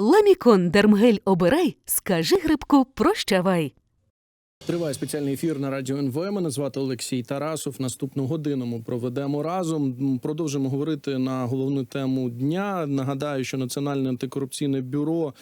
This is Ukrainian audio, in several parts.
Ламікон Дермгель обирай, скажи грибку прощавай. Триває спеціальний ефір на радіо НВ. Мене звати Олексій Тарасов. Наступну годину ми проведемо разом. Продовжимо говорити на головну тему дня. Нагадаю, що Національне антикорупційне бюро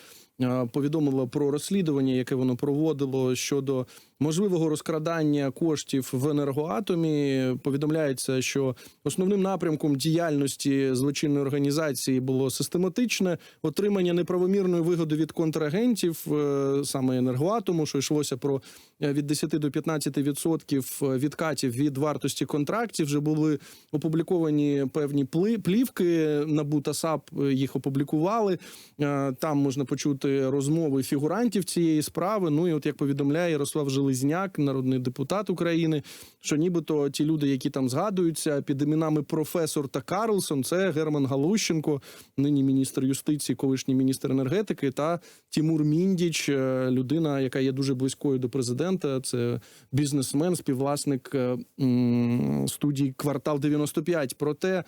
повідомило про розслідування, яке воно проводило щодо можливого розкрадання коштів в енергоатомі. Повідомляється, що основним напрямком діяльності злочинної організації було систематичне отримання неправомірної вигоди від контрагентів, е, саме енергоатому, що йшлося про е, від 10 до 15 відсотків відкатів від вартості контрактів. Вже були опубліковані певні плівки. НАБУ та САП е, їх опублікували. Е, Там можна почути розмови фігурантів цієї справи. Ну і от як повідомляє Ярослав Железняк, народний депутат України, що нібито ті люди, які там згадуються під іменами професор та Карлсон, це Герман Галущенко, нині міністр юстиції, колишній міністр енергетики, та Тімур Міндіч, е, людина, яка є дуже близькою до президента. Це бізнесмен, співвласник е, студії Квартал 95. Проте,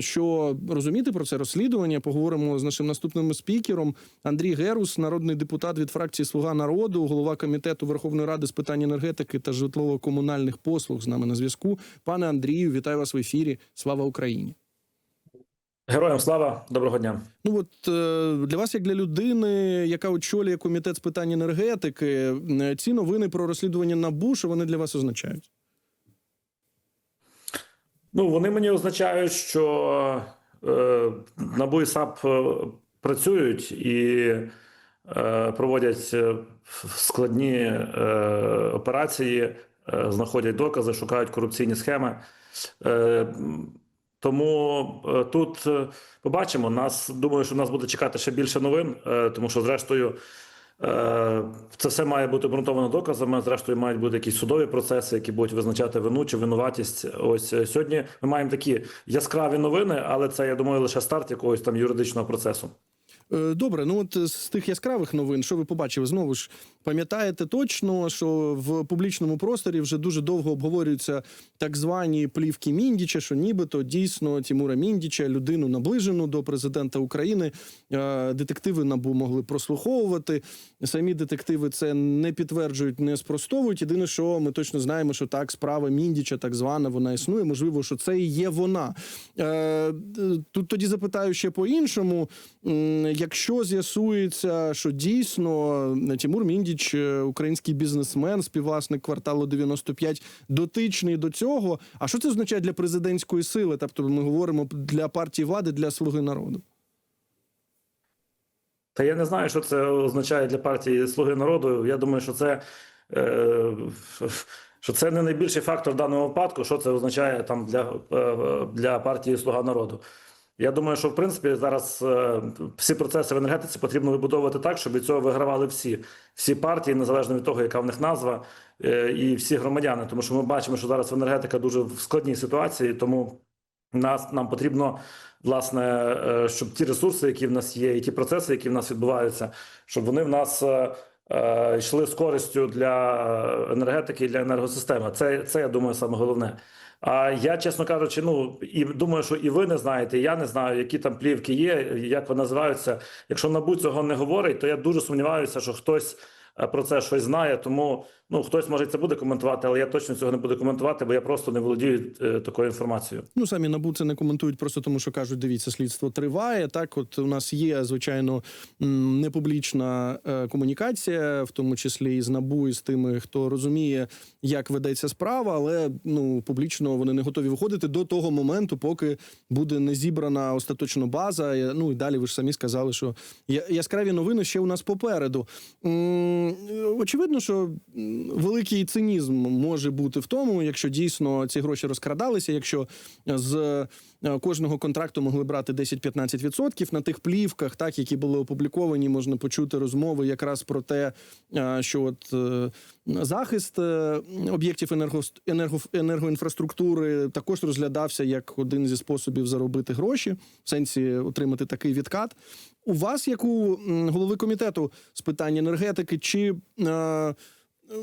що розуміти про це розслідування, поговоримо з нашим наступним спікером Андрій Герус, народний депутат від фракції Слуга народу, голова комітету Верховної Ради з питань енергетики та житлово-комунальних послуг з нами на зв'язку. Пане Андрію, вітаю вас в ефірі. Слава Україні! Героям слава, доброго дня. Ну от е, для вас, як для людини, яка очолює комітет з питань енергетики, е, ці новини про розслідування НАБУ, що вони для вас означають? Ну вони мені означають, що е, НАБУ і САП е, працюють і е, проводять е, складні е, операції, е, знаходять докази, шукають корупційні схеми. Е, тому е, тут побачимо. Нас думаю, що нас буде чекати ще більше новин, тому що, зрештою, це все має бути обґрунтовано доказами. Зрештою, мають бути якісь судові процеси, які будуть визначати вину чи винуватість. Ось е, сьогодні ми маємо такі яскраві новини, але це я думаю лише старт якогось там юридичного процесу. Е, Добре, ну от з тих яскравих новин, що ви побачили? Знову ж пам'ятаєте точно, що в публічному просторі вже дуже довго обговорюються так звані плівки Міндіча, що нібито дійсно Тімура Міндіча, людину наближену до президента України, е, детективи набу могли прослуховувати. Самі детективи це не підтверджують, не спростовують. Єдине, що ми точно знаємо, що так справа Міндіча, так звана, вона існує. Можливо, що це і є вона. Е, Тут тоді запитаю ще по-іншому. М, Якщо з'ясується, що дійсно Тимур Міндіч, е, український бізнесмен, співвласник кварталу 95, дотичний до цього. А що це означає для президентської сили? Тобто, ми говоримо для партії влади, для слуги народу. Та я не знаю, що це означає для партії Слуги народу. Я думаю, що це. Е, що це не найбільший фактор в даному випадку, що це означає там для, е, для партії Слуга народу. Я думаю, що в принципі зараз е, всі процеси в енергетиці потрібно вибудовувати так, щоб від цього вигравали всі, всі партії, незалежно від того, яка в них назва, е, і всі громадяни. Тому що ми бачимо, що зараз енергетика дуже в складній ситуації, тому нас нам потрібно власне, е, щоб ті ресурси, які в нас є, і ті процеси, які в нас відбуваються, щоб вони в нас е, йшли з користю для енергетики і для енергосистеми. Це, це я думаю, саме головне. А я, чесно кажучи, ну і думаю, що і ви не знаєте, і я не знаю, які там плівки є, як вони називаються. Якщо НАБУ цього не говорить, то я дуже сумніваюся, що хтось е, про це щось знає. Тому ну хтось може це буде коментувати, але я точно цього не буду коментувати, бо я просто не володію е, такою інформацією. Ну самі набу це не коментують просто тому, що кажуть, дивіться, слідство триває. Так, от у нас є звичайно непублічна е, комунікація, в тому числі і з набу, і з тими, хто розуміє, як ведеться справа, але ну публічно вони не готові виходити до того моменту, поки буде не зібрана остаточно база. Е, Ну і далі ви ж самі сказали, що яскраві новини ще у нас попереду. Очевидно, що великий цинізм може бути в тому, якщо дійсно ці гроші розкрадалися, якщо з кожного контракту могли брати 10-15% на тих плівках, так які були опубліковані, можна почути розмови якраз про те, е, що от е, захист е, об'єктів енерго, також розглядався як один зі способів заробити гроші, в сенсі отримати такий відкат. У вас, як у голови комітету з питань енергетики, чи е,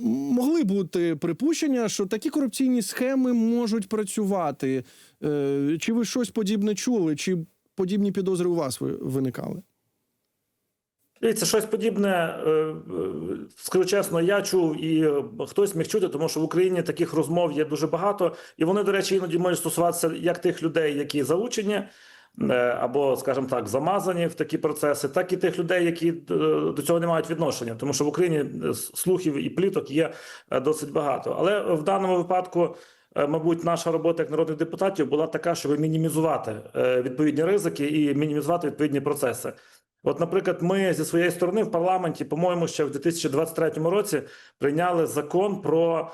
могли бути припущення, що такі корупційні схеми можуть працювати? Е, Чи ви щось подібне чули? Чи подібні підозри у вас виникали? Дивіться, щось подібне, е, е, скажу чесно, я чув і хтось міг чути, тому що в Україні таких розмов є дуже багато, і вони, до речі, іноді можуть стосуватися як тих людей, які залучені, або, скажімо так, замазані в такі процеси, так і тих людей, які е, до цього не мають відношення, тому що в Україні е, слухів і пліток є е, досить багато. Але в даному випадку. е, Мабуть, наша робота як народних депутатів була така, щоб мінімізувати е, відповідні ризики і мінімізувати відповідні процеси. От, наприклад, ми зі своєї сторони в парламенті, по-моєму, ще в 2023 році прийняли закон про е,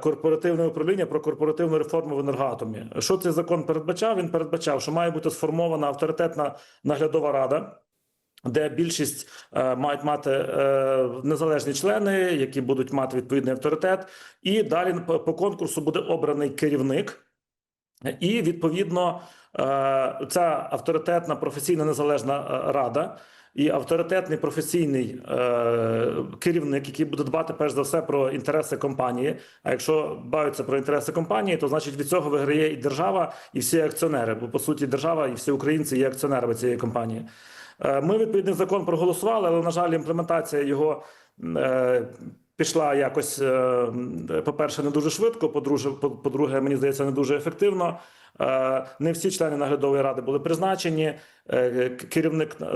корпоративне управління, про корпоративну реформу в енергоатомі. Що цей закон передбачав? Він передбачав, що має бути сформована авторитетна наглядова рада. Де більшість е, мають мати е, незалежні члени, які будуть мати відповідний авторитет, і далі по, по конкурсу буде обраний керівник, і відповідно е, ця авторитетна професійна незалежна е, рада і авторитетний професійний е, керівник, який буде дбати перш за все про інтереси компанії. А якщо дбаються про інтереси компанії, то значить від цього виграє і держава, і всі акціонери. Бо по суті, держава і всі українці є акціонерами цієї компанії. Е, Ми відповідний закон проголосували, але на жаль, імплементація його. е, Пішла якось, е, по-перше, не дуже швидко. По-друге, по-друге, мені здається, не дуже ефективно. Е, Не всі члени наглядової ради були призначені. е, Керівник е,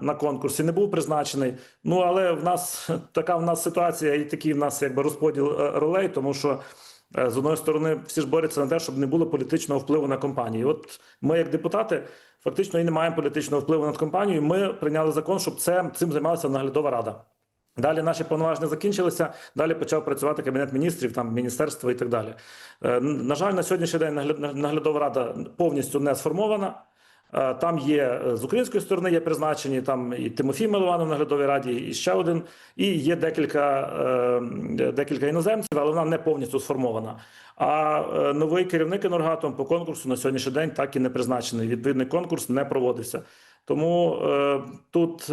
на конкурсі не був призначений. Ну але в нас така в нас ситуація, і такий в нас якби розподіл ролей, тому що. З одної сторони, всі ж борються на те, щоб не було політичного впливу на компанію. От ми, як депутати, фактично і не маємо політичного впливу над компанією. Ми прийняли закон, щоб це цим займалася наглядова рада. Далі наші повноваження закінчилися. Далі почав працювати кабінет міністрів, там міністерство і так далі. Е, На жаль, на сьогоднішній день наглядова рада повністю не сформована. Е, Там є е, з української сторони є призначені там і Тимофій Милованов в наглядовій раді, і ще один, і є декілька, декілька іноземців, але вона не повністю сформована. А новий керівник енергатом по конкурсу на сьогоднішній день так і не призначений. Відповідний конкурс не проводився. Тому тут.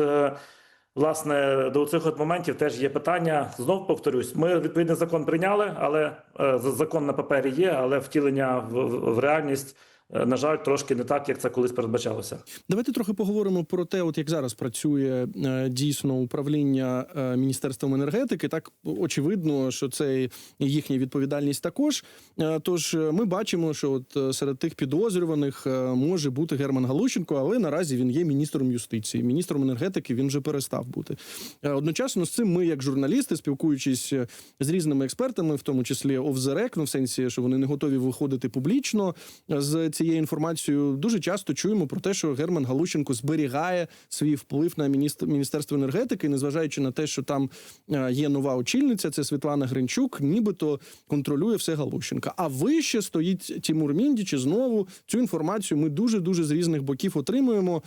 Власне, до цих от моментів теж є питання. Знов повторюсь, ми відповідний закон прийняли, але е, закон на папері є, але втілення в, в, реальність, на жаль, трошки не так, як це колись передбачалося. Давайте трохи поговоримо про те, от як зараз працює е, дійсно управління е, міністерством енергетики. Так очевидно, що це їхня відповідальність також. Е, Тож е, ми бачимо, що от е, серед тих підозрюваних е, може бути Герман Галущенко, але наразі він є міністром юстиції. Міністром енергетики він вже перестав бути. Е, Одночасно з цим ми, як журналісти, спілкуючись е, з різними експертами, в тому числі record, ну в сенсі, що вони не готові виходити публічно е, з цією інформацією, дуже часто чуємо про те, що Герман Галущенко зберігає свій вплив на міністр- міністерство енергетики, незважаючи на те, що там е, є нова очільниця, це Світлана Гринчук, нібито контролює все Галущенка. А вище стоїть Тімур Міндіч, і знову цю інформацію ми дуже дуже з різних боків отримуємо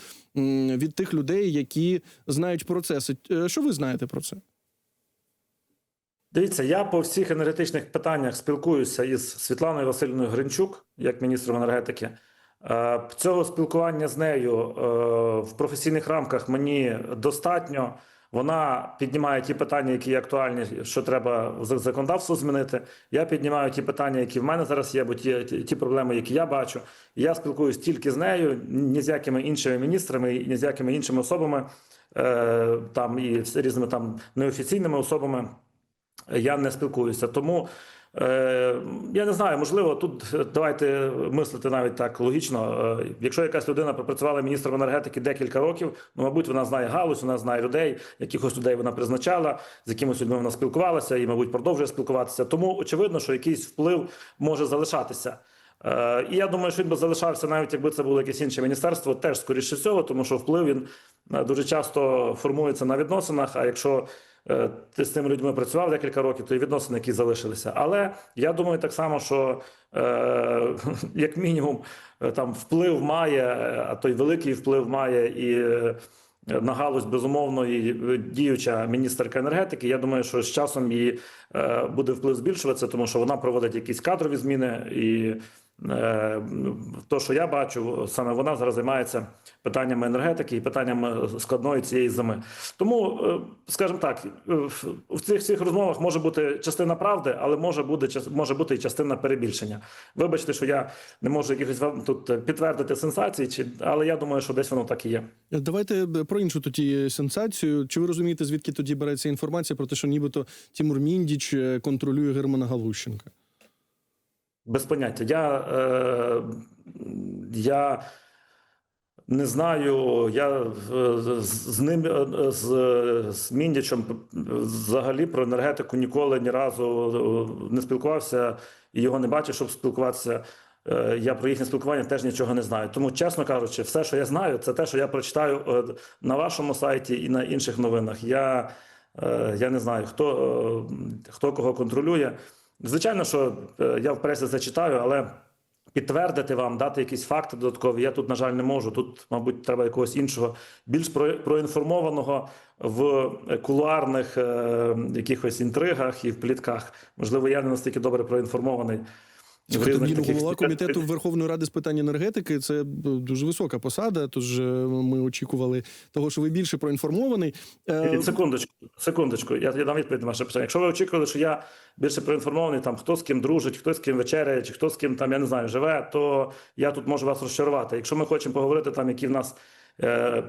від тих людей, які знають процеси. Е, Що ви знаєте про це? Дивіться, я по всіх енергетичних питаннях спілкуюся із Світланою Васильівною Гринчук, як міністром енергетики. Е, Цього спілкування з нею е, в професійних рамках мені достатньо. Вона піднімає ті питання, які є актуальні, що треба законодавство змінити. Я піднімаю ті питання, які в мене зараз є, бо ті, ті, проблеми, які я бачу. Я спілкуюсь тільки з нею, ні з якими іншими міністрами, ні з якими іншими особами, е, там і з різними там неофіційними особами я не спілкуюся. Тому е, я не знаю, можливо, тут давайте мислити навіть так логічно. Е, якщо якась людина пропрацювала міністром енергетики декілька років, ну мабуть, вона знає галузь, вона знає людей, якихось людей вона призначала, з якимось людьми вона спілкувалася і, мабуть, продовжує спілкуватися. Тому очевидно, що якийсь вплив може залишатися. Е, І я думаю, що він би залишався навіть якби це було якесь інше міністерство, теж скоріше всього, тому що вплив він е, дуже часто формується на відносинах. А якщо ти з цими людьми працював декілька років, то і відносини, які залишилися. Але я думаю так само, що е, як мінімум е, там вплив має, е, а той великий вплив має і. е, На галузь безумовно і е, діюча міністерка енергетики. Я думаю, що з часом е, буде вплив збільшуватися, тому що вона проводить якісь кадрові зміни, і Е, То, що я бачу, саме вона зараз займається питаннями енергетики і питаннями складної цієї зими. Тому, е, скажімо так, е, в- цих всіх розмовах може бути частина правди, але може бути може бути і частина перебільшення. Вибачте, що я не можу якихось вам тут підтвердити сенсації, чи але я думаю, що десь воно так і є. Давайте про іншу тоді сенсацію. Чи ви розумієте, звідки тоді береться інформація про те, що нібито Тимур Міндіч е, контролює Германа Галущенка? Без поняття. Я, е, я не знаю, я е, з, ним е, з, з Міндічем взагалі про енергетику ніколи ні разу е, не спілкувався і його не бачив, щоб спілкуватися. Я про їхнє спілкування теж нічого не знаю. Тому, чесно кажучи, все, що я знаю, це те, що я прочитаю на вашому сайті і на інших новинах. Я, я не знаю, хто, хто кого контролює. Звичайно, що е, я в пресі зачитаю, але підтвердити вам, дати якісь факти додаткові, я тут, на жаль, не можу. Тут, мабуть, треба якогось іншого, більш проінформованого в кулуарних е, якихось інтригах і в плітках. Можливо, я не настільки добре проінформований. В Слухайте, різних ні, таких голова комітету Верховної Ради з питань енергетики це дуже висока посада. Тож е, ми очікували того, що ви більше проінформований. Е, Секундочку, секундочку. Я, я дам відповідь на ваше питання. Якщо ви очікували, що я більше проінформований, там хто з ким дружить, хто з ким вечеряє, чи хто з ким там я не знаю живе, то я тут можу вас розчарувати. Якщо ми хочемо поговорити, там які в нас. Е,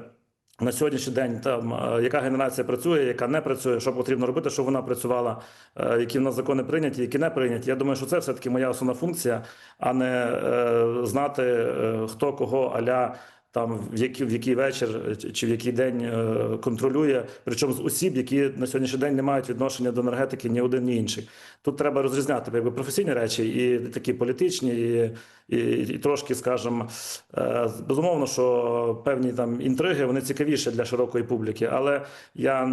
на сьогоднішній день там е, яка генерація працює, яка не працює, що потрібно робити, щоб вона працювала, е, які в нас закони прийняті, які не прийняті. Я думаю, що це все таки моя основна функція, а не е, знати хто кого аля там в який, в який вечір е, чи- в який день е, контролює, причому з осіб, які на сьогоднішній день не мають відношення до енергетики ні один, ні інший. Тут треба розрізняти якби професійні речі і такі політичні, і, і, і трошки, скажімо, е, безумовно, що певні там інтриги вони цікавіші для широкої публіки, але я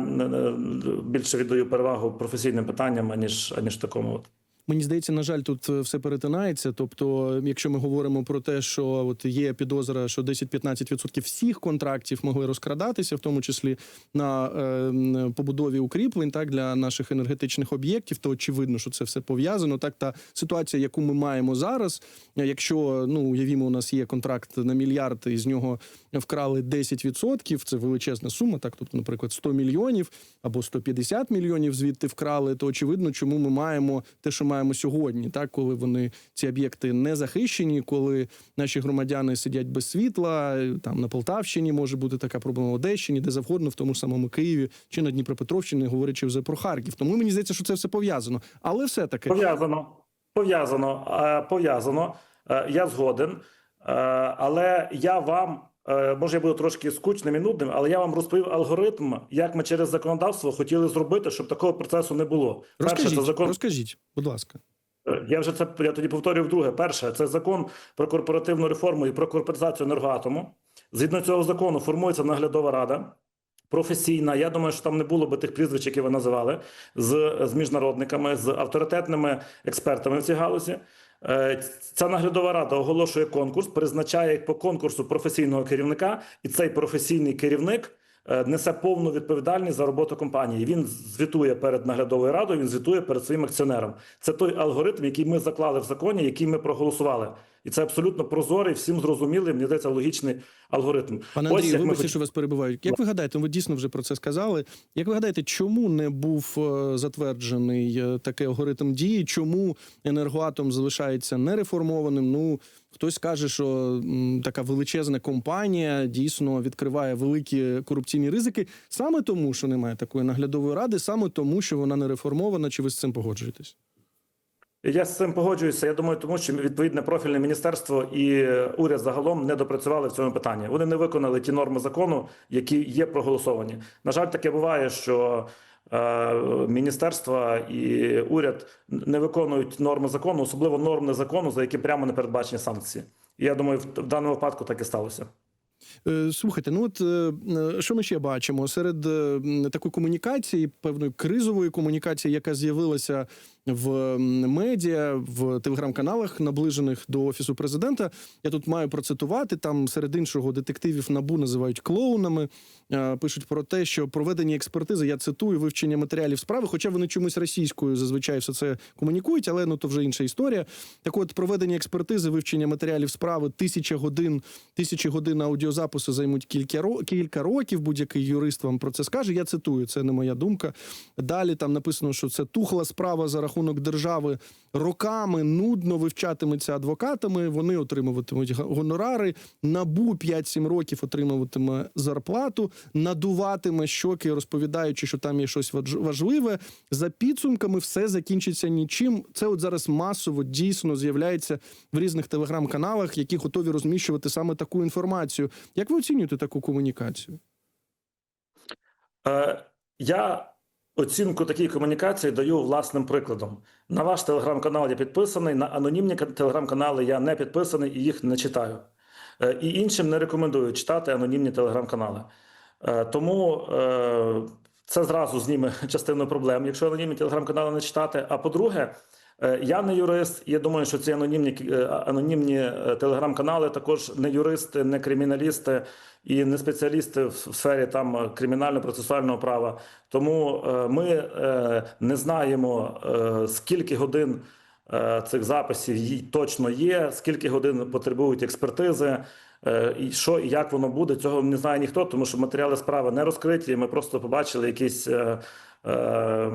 більше віддаю перевагу професійним питанням, аніж аніж такому. Мені здається, на жаль, тут е, все перетинається. Тобто, якщо ми говоримо про те, що от є підозра, що 10-15% всіх контрактів могли розкрадатися, в тому числі на е, побудові укріплень, так для наших енергетичних об'єктів, то очевидно, що це все пов'язано. Так, та ситуація, яку ми маємо зараз, якщо ну уявімо, у нас є контракт на мільярд, і з нього вкрали 10%, це величезна сума. Так, тобто, наприклад, 100 мільйонів або 150 мільйонів звідти вкрали, то очевидно, чому ми маємо те, що маємо сьогодні, так коли вони ці об'єкти не захищені, коли наші громадяни сидять без світла, там на Полтавщині може бути така проблема в Одещині, де завгодно, в тому ж самому Києві чи на Дніпропетровщині, говорячи вже про Харків. Тому мені здається, що це все пов'язано. Але все таки Пов'язано, пов'язано, е, пов'язано. Е, Я згоден. Е, Але я вам, може, я буду трошки скучним і нудним, але я вам розповів алгоритм, як ми через законодавство хотіли зробити, щоб такого процесу не було. Перше, це закон. розкажіть, будь ласка. Е, Я вже це я тоді повторюю вдруге. Перше, це закон про корпоративну реформу і про корпоратизацію енергоатому. Згідно цього закону формується наглядова рада. Професійна, я думаю, що там не було би тих прізвищ, які ви називали, з, з міжнародниками, з авторитетними експертами в цій галузі. Е, Ця наглядова рада оголошує конкурс, призначає по конкурсу професійного керівника, і цей професійний керівник несе повну відповідальність за роботу компанії. Він звітує перед наглядовою радою, він звітує перед своїм акціонером. Це той алгоритм, який ми заклали в законі, який ми проголосували. І це абсолютно прозорий, всім зрозумілий, мені здається, логічний алгоритм. Пане Ось Андрію, вибачте, хоч- що вас перебиваю. Як ви гадаєте, ви дійсно вже про це сказали? Як ви гадаєте, чому не був е, затверджений е, такий алгоритм дії? Чому енергоатом залишається нереформованим? Ну хтось каже, що м, така величезна компанія дійсно відкриває великі корупційні ризики саме тому, що немає такої наглядової ради, саме тому, що вона не реформована. Чи ви з цим погоджуєтесь? Я з цим погоджуюся. Я думаю, тому що відповідне профільне міністерство і уряд загалом не допрацювали в цьому питанні. Вони не виконали ті норми закону, які є проголосовані. На жаль, таке буває, що міністерства і уряд не виконують норми закону, особливо норми закону, за які прямо не передбачені санкції. Я думаю, в, даному випадку так і сталося. Е, Слухайте, ну от е, е, що ми ще бачимо серед е, такої комунікації, певної кризової комунікації, яка з'явилася в медіа, в телеграм-каналах, наближених до офісу президента. Я тут маю процитувати. Там серед іншого детективів набу називають клоунами. Е, Пишуть про те, що проведені експертизи, я цитую вивчення матеріалів справи, хоча вони чомусь російською зазвичай все це комунікують, але ну то вже інша історія. Так от проведені експертизи, вивчення матеріалів справи, тисяча годин, тисячі годин аудіозапису займуть кілька кілька років. Будь-який юрист вам про це скаже. Я цитую, це не моя думка. Далі там написано, що це тухла справа за рахунок держави роками нудно вивчатиметься адвокатами. Вони отримуватимуть гонорари. Набу 5-7 років отримуватиме зарплату, надуватиме щоки, розповідаючи, що там є щось важ- важливе. За підсумками все закінчиться нічим. Це от зараз масово дійсно з'являється в різних телеграм-каналах, які готові розміщувати саме таку інформацію. Як ви оцінюєте таку комунікацію? Е, Я оцінку такій комунікації даю власним прикладом. На ваш телеграм-канал я підписаний, на анонімні ка- телеграм-канали я не підписаний і їх не читаю. Е, І іншим не рекомендую читати анонімні телеграм-канали. Е, Тому е, це зразу зніме частину проблем, якщо анонімні телеграм-канали не читати. А по-друге, я не юрист. Я думаю, що ці анонімні е, анонімні е, телеграм-канали також не юристи, не криміналісти і не спеціалісти в сфері там е, кримінально-процесуального права. Тому е, ми е, не знаємо е, скільки годин. е, Цих записів точно є. Скільки годин потребують експертизи, е, і що і як воно буде, цього не знає ніхто, тому що матеріали справи не розкриті. Ми просто побачили якісь е, е,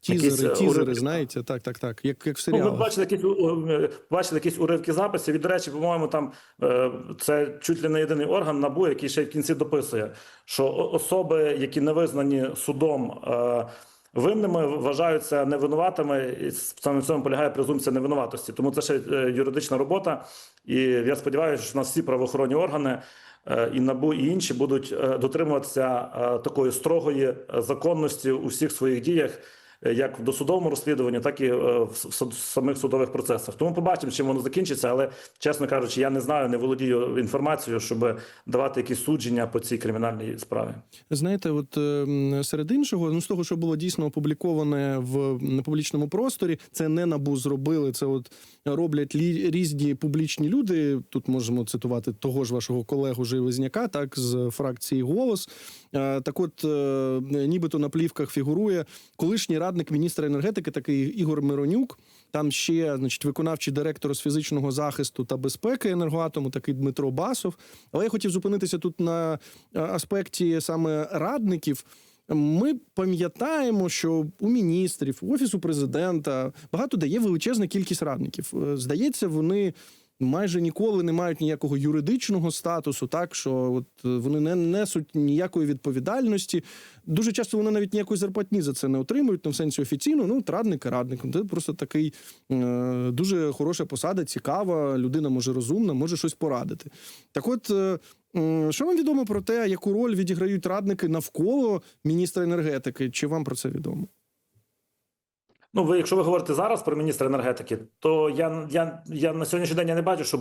Тізери, Якісь, е, тізери, уривки. знаєте, так, так, так. Як, як в Ну, серіалах. бачили якісь у- бачили якісь уривки записів. І, до речі, по-моєму, там е, це чуть ли не єдиний орган НАБУ, який ще в кінці дописує, що особи, які не визнані судом е, винними, вважаються невинуватими, і саме в цьому полягає презумпція невинуватості. Тому це ще е, юридична робота. І я сподіваюся, що у нас всі правоохоронні органи. е, І НАБУ і інші будуть е, дотримуватися е, такої строгої е, законності у всіх своїх діях, е, як в досудовому розслідуванні, так і е, в самих судових процесах. Тому побачимо, чим воно закінчиться. Але чесно кажучи, я не знаю, не володію інформацією, щоб давати якісь судження по цій кримінальній справі. Знаєте, от е, серед іншого, ну з того, що було дійсно опубліковане в публічному просторі, це не набу зробили. Це от роблять різні публічні люди. Тут можемо цитувати того ж вашого колегу Живезняка, так з фракції голос. Е, так, от е, нібито на плівках фігурує колишній радник міністра енергетики, такий Ігор Миронюк. Там ще, значить, виконавчий директор з фізичного захисту та безпеки енергоатому, такий Дмитро Басов. Але я хотів зупинитися тут на е, аспекті саме радників. Ми пам'ятаємо, що у міністрів, у офісу президента багато дає величезна кількість радників. Здається, вони майже ніколи не мають ніякого юридичного статусу, так що от е, вони не несуть ніякої відповідальності. Дуже часто вони навіть ніякої зарплатні за це не отримують. Ну, в сенсі офіційно, ну радник, радник. Це просто такий е, дуже хороша посада, цікава. Людина може розумна, може щось порадити. Так, от. е, Що вам відомо про те, яку роль відіграють радники навколо міністра енергетики? Чи вам про це відомо? Ну, ви, якщо ви говорите зараз про міністра енергетики, то я, я, я на сьогоднішній день я не бачу, щоб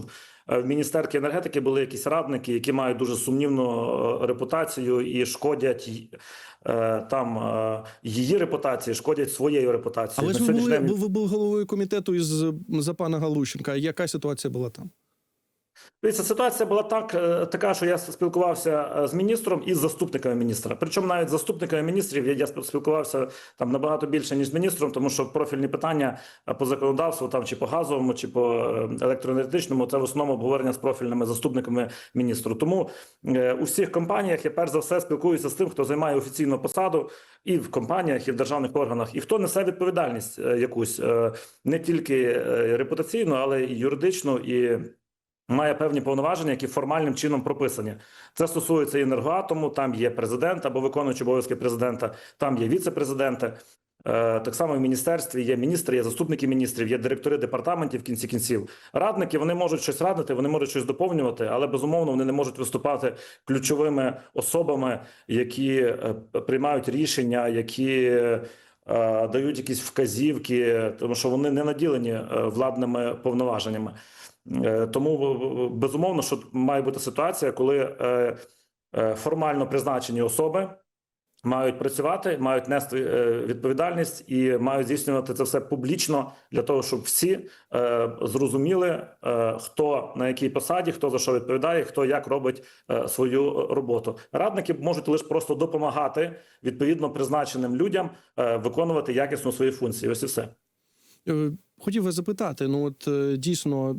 е, в міністерки енергетики були якісь радники, які мають дуже сумнівну е, репутацію і шкодять е, там її репутації, шкодять своєю репутацією. Але ж На ви були, день- ви, ви були головою комітету із за пана Галущенка. Яка ситуація була там? Дивіться, ситуація була так, е, така, що я спілкувався е, з міністром і з заступниками міністра. Причому навіть заступниками міністрів я, спілкувався там набагато більше ніж з міністром, тому що профільні питання е, по законодавству, там чи по газовому, чи по електроенергетичному, це в основному обговорення з профільними заступниками міністру. Тому у всіх компаніях я перш за все спілкуюся з тим, хто займає офіційну посаду, і в компаніях, і в державних органах, і хто несе відповідальність якусь не тільки репутаційну, але і юридичну і має певні повноваження, які формальним чином прописані. Це стосується енергоатому. Там є президент або виконуючий обов'язки президента, там є віце-президенти. Е, Так само в міністерстві є міністри, є заступники міністрів, є директори департаментів в кінці кінців. Радники вони можуть щось радити, вони можуть щось доповнювати, але безумовно вони не можуть виступати ключовими особами, які е, приймають рішення, які е, дають якісь вказівки, тому що вони не наділені владними повноваженнями. Е, Тому безумовно, що має бути ситуація, коли е, е, формально призначені особи мають працювати, мають нести відповідальність і мають здійснювати це все публічно для того, щоб всі зрозуміли, хто на якій посаді, хто за що відповідає, хто як робить свою роботу. Радники можуть лише просто допомагати відповідно призначеним людям виконувати якісно свої функції. Ось і все. Е, Хотів вас запитати, ну от е, дійсно,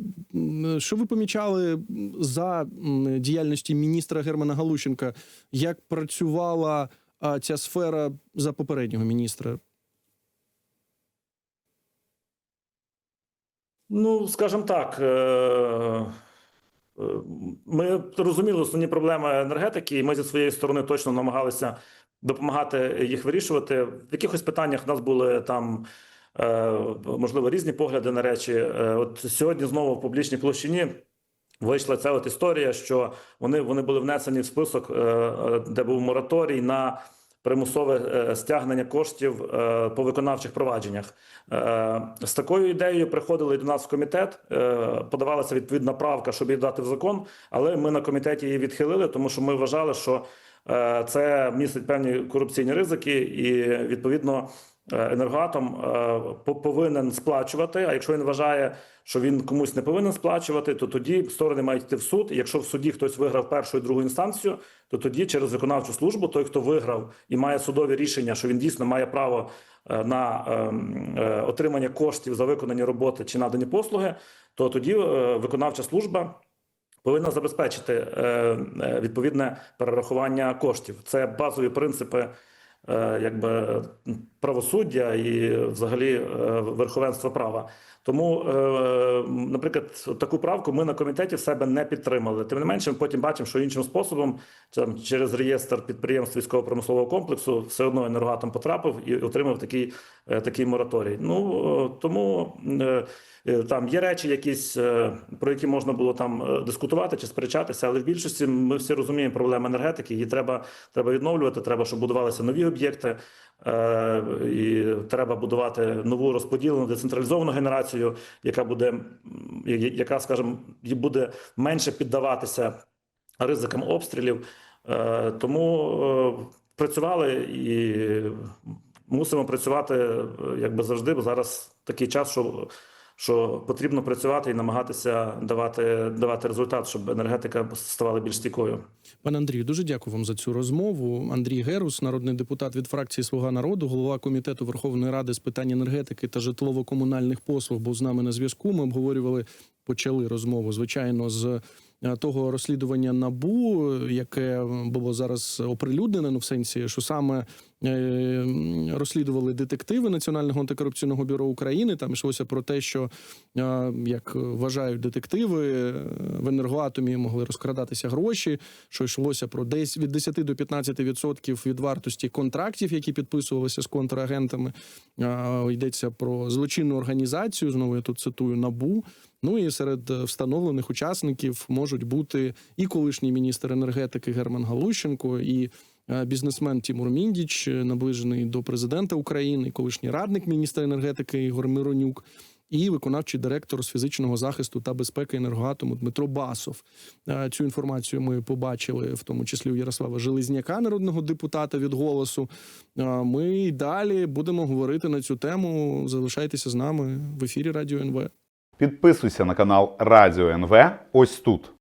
що ви помічали за діяльності міністра Германа Галущенка? Як працювала ця сфера за попереднього міністра? Ну, скажімо так, е, е, ми розуміли основні проблеми енергетики, і ми зі своєї сторони точно намагалися допомагати їх вирішувати. В якихось питаннях у нас були там. Е, Можливо, різні погляди на речі. Е, От сьогодні знову в публічній площині вийшла ця от історія, що вони, вони були внесені в список, е, де був мораторій на примусове стягнення коштів по виконавчих провадженнях. З такою ідеєю приходили до нас в комітет, подавалася відповідна правка, щоб її дати в закон, але ми на комітеті її відхилили, тому що ми вважали, що це містить певні корупційні ризики, і відповідно енергоатом е, повинен сплачувати. А якщо він вважає, що він комусь не повинен сплачувати, то тоді сторони мають йти в суд. І якщо в суді хтось виграв першу і другу інстанцію, то тоді через виконавчу службу той, хто виграв і має судові рішення, що він дійсно має право е, на ем, е, отримання коштів за виконані роботи чи надані послуги, то тоді е, виконавча служба. Повинна забезпечити е, е, відповідне перерахування коштів. Це базові принципи е, якби правосуддя і взагалі верховенство верховенства права. Тому, е, наприклад, таку правку ми на комітеті в себе не підтримали. Тим не менше, ми потім бачимо, що іншим способом, там, через реєстр підприємств військово-промислового комплексу, все одно енергоатом потрапив і отримав такий, е, такий мораторій. Ну е, тому там є речі, якісь про які можна було там дискутувати чи сперечатися, але в більшості ми всі розуміємо проблеми енергетики. Її треба, треба відновлювати. Треба, щоб будувалися нові об'єкти. Е, і треба будувати нову розподілену децентралізовану генерацію, яка буде, яка, скажімо, буде менше піддаватися ризикам обстрілів. Е, Тому е, працювали і мусимо працювати якби завжди, бо зараз такий час, що. Що потрібно працювати і намагатися давати давати результат, щоб енергетика ставала більш стійкою. Пане Андрію, дуже дякую вам за цю розмову. Андрій Герус, народний депутат від фракції Слуга народу, голова комітету Верховної Ради з питань енергетики та житлово-комунальних послуг, був з нами на зв'язку. Ми обговорювали, почали розмову, звичайно, з е, того розслідування набу, яке було зараз оприлюднене, ну в сенсі, що саме розслідували детективи Національного антикорупційного бюро України. Там йшлося про те, що е, як вважають детективи, е, в енергоатомі могли розкрадатися гроші. Що йшлося про десь від 10 до 15% від вартості контрактів, які підписувалися з контрагентами. Е, Йдеться про злочинну організацію. Знову я тут цитую набу. Ну і серед е, встановлених учасників можуть бути і колишній міністр енергетики Герман Галущенко, і е, бізнесмен Тімур Міндіч, е, наближений до президента України, колишній радник міністра енергетики Ігор Миронюк, і виконавчий директор з фізичного захисту та безпеки енергоатому Дмитро Басов. Е, Цю інформацію ми побачили, в тому числі у Ярослава Железняка, народного депутата від голосу. Е, Ми й далі будемо говорити на цю тему. Залишайтеся з нами в ефірі Радіо НВ. Підписуйся на канал Радіо НВ ось тут.